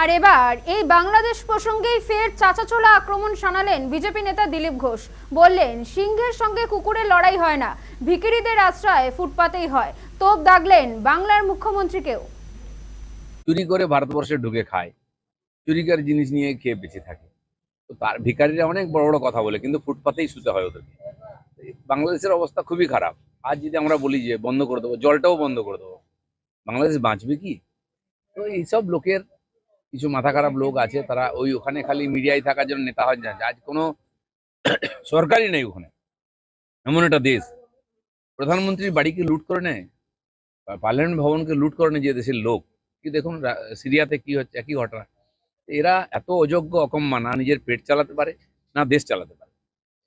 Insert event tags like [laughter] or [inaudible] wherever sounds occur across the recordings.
আর এবার এই বাংলাদেশ প্রসঙ্গেই ফের চাচাচোলা আক্রমণ শানালেন বিজেপি নেতা দিলীপ ঘোষ। বললেন, সিংহের সঙ্গে কুকুরের লড়াই হয় না, ভিকিরিদের আশ্রয় ফুটপাতেই হয়। তোপ দাগলেন বাংলার মুখ্যমন্ত্রীকেও। চুরি করে ভারতবর্ষে ঢুকে খায়। চুরিকার জিনিস নিয়ে খেয়ে বেঁচে থাকে? তো তার ভিকারিরা অনেক বড় বড় কথা বলে, কিন্তু ফুটপাতেই শুতে হয় ওদেরকে। বাংলাদেশের অবস্থা খুবই খারাপ। আজ যদি আমরা বলি যে বন্ধ করে দেবো, জলটাও বন্ধ করে দেবো। বাংলাদেশ বাঁচবে কি? তো এইসব লোকের কিছু মাথা খারাপ লোক আছে, তারা ওই ওখানে খালি মিডিয়ায় থাকার জন্য নেতা হয় না আজ কোনো [coughs] সরকারই নেই ওখানে। এমন একটা দেশ। প্রধানমন্ত্রীর বাড়িকে লুট করে নেয় পার্লামেন্ট ভবনকে লুট করে নেয় যে দেশের লোক। কি দেখুন সিরিয়াতে কি হচ্ছে, একই ঘটনা। এরা এত অযোগ্য অকম্মা না নিজের পেট চালাতে পারে, না দেশ চালাতে পারে।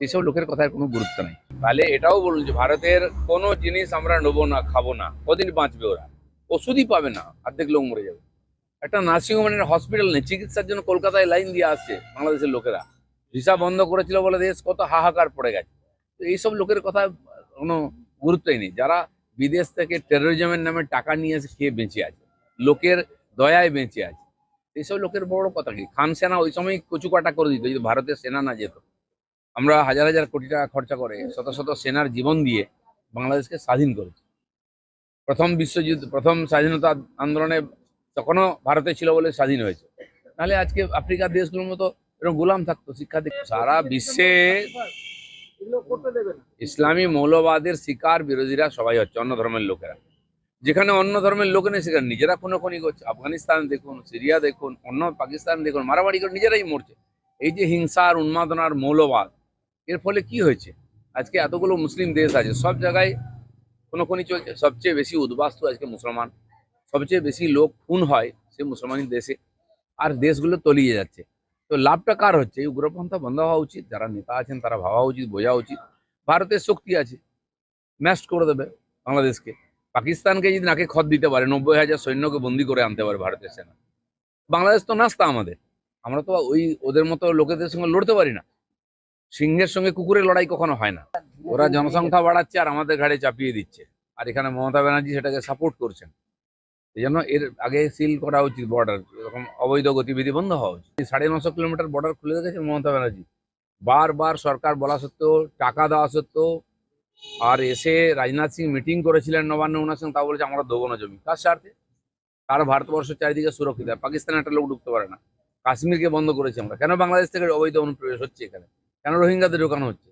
সেসব লোকের কথার কোনো গুরুত্ব নেই। তাহলে এটাও বলুন যে ভারতের কোনো জিনিস আমরা নেব না, খাব না। কদিন বাঁচবে ওরা? ওষুধই পাবে না। অর্ধেক লোক মরে যাবে। একটা নার্সিং হোমের হসপিটাল নেই, চিকিৎসার জন্য কলকাতায় লাইন দিয়ে আসছে বাংলাদেশের লোকেরা। ভিসা বন্ধ করেছিল বলে দেশ কত হাহাকার পড়ে গেছে। তো এইসব লোকের কথা কোনো গুরুত্বই নেই। যারা বিদেশ থেকে টেরোরিজমের নামে টাকা নিয়ে এসে খেয়ে বেঁচে আছে, লোকের দয়ায় বেঁচে আছে, এইসব লোকের বড় কথা কি? খান সেনা ওই সময় কচু কাটা করে দিত যদি ভারতের সেনা না যেত। আমরা হাজার হাজার কোটি টাকা খরচা করে শত শত সেনার জীবন দিয়ে বাংলাদেশকে স্বাধীন করেছি। প্রথম বিশ্বযুদ্ধ, প্রথম স্বাধীনতা আন্দোলনে তখনও ভারতে ছিল বলে স্বাধীন হয়েছে। নাহলে আজকে আফ্রিকার দেশগুলোর মতো এরকম গোলাম থাকতো শিক্ষা সারা বিশ্বে ইসলামী মৌলবাদের শিকার বিরোধীরা সবাই হচ্ছে অন্য ধর্মের লোকেরা। যেখানে অন্য ধর্মের লোক নেই, সেখানে নিজেরা খুনোখুনি করছে। আফগানিস্তান দেখুন, সিরিয়া দেখুন, অন্য পাকিস্তান দেখুন, মারামারি করে নিজেরাই মরছে। এই যে হিংসার উন্মাদনার মৌলবাদ, এর ফলে কি হয়েছে? আজকে এতগুলো মুসলিম দেশ আছে, সব জায়গায় খুনোখুনি চলছে। সবচেয়ে বেশি উদ্বাস্তু আজকে মুসলমান। সবচেয়ে বেশি লোক খুন হয় সে মুসলমানি দেশে, আর দেশগুলো তলিয়ে যাচ্ছে। তো লাভটা কার হচ্ছে? এই উগ্রপন্থা বন্ধ হওয়া উচিত, যারা নেতা আছেন তারা ভাবা উচিত, বোঝা উচিত। ভারতের শক্তি আছে ম্যাস্ট করে দেবে বাংলাদেশকে। পাকিস্তানকে যদি নাকে খত দিতে পারে, নব্বই হাজার সৈন্যকে বন্দি করে আনতে পারে ভারতের সেনা। বাংলাদেশ তো নাস্তা আমাদের। আমরা তো ওই ওদের মতো লোকেদের সঙ্গে লড়তে পারি না। সিংহের সঙ্গে কুকুরের লড়াই কখনো হয় না। ওরা জনসংখ্যা বাড়াচ্ছে আর আমাদের ঘাড়ে চাপিয়ে দিচ্ছে। আর এখানে মমতা ব্যানার্জি সেটাকে সাপোর্ট করছেন। এই জন্য এর আগে সিল করা উচিত বর্ডার এরকম অবৈধ গতিবিধি বন্ধ হওয়া উচিত। সাড়ে নশো কিলোমিটার বর্ডার খুলে রেখেছে মমতা ব্যানার্জি। বারবার সরকার বলা সত্ত্বেও, টাকা দেওয়া সত্ত্বেও, আর এসে রাজনাথ সিং মিটিং করেছিলেন নবান্ন ওনার সঙ্গে তা বলেছে আমরা দেবো না জমি। কার স্বার্থে? তার ভারতবর্ষ চারিদিকে সুরক্ষিত? পাকিস্তানে একটা লোক ঢুকতে পারে না। কাশ্মীরকে বন্ধ করেছি আমরা। কেন বাংলাদেশ থেকে অবৈধ অনুপ্রবেশ হচ্ছে এখানে? কেন রোহিঙ্গাদের ঢোকানো হচ্ছে?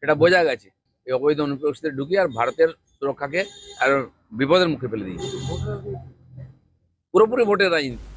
সেটা বোঝা গেছে। এই অবৈধ অনুপ্রবেশদের ঢুকিয়ে আর ভারতের সুরক্ষাকে আর বিপদের মুখে ফেলে দিয়েছে। পুরোপুরি ভোটের রাজনীতি।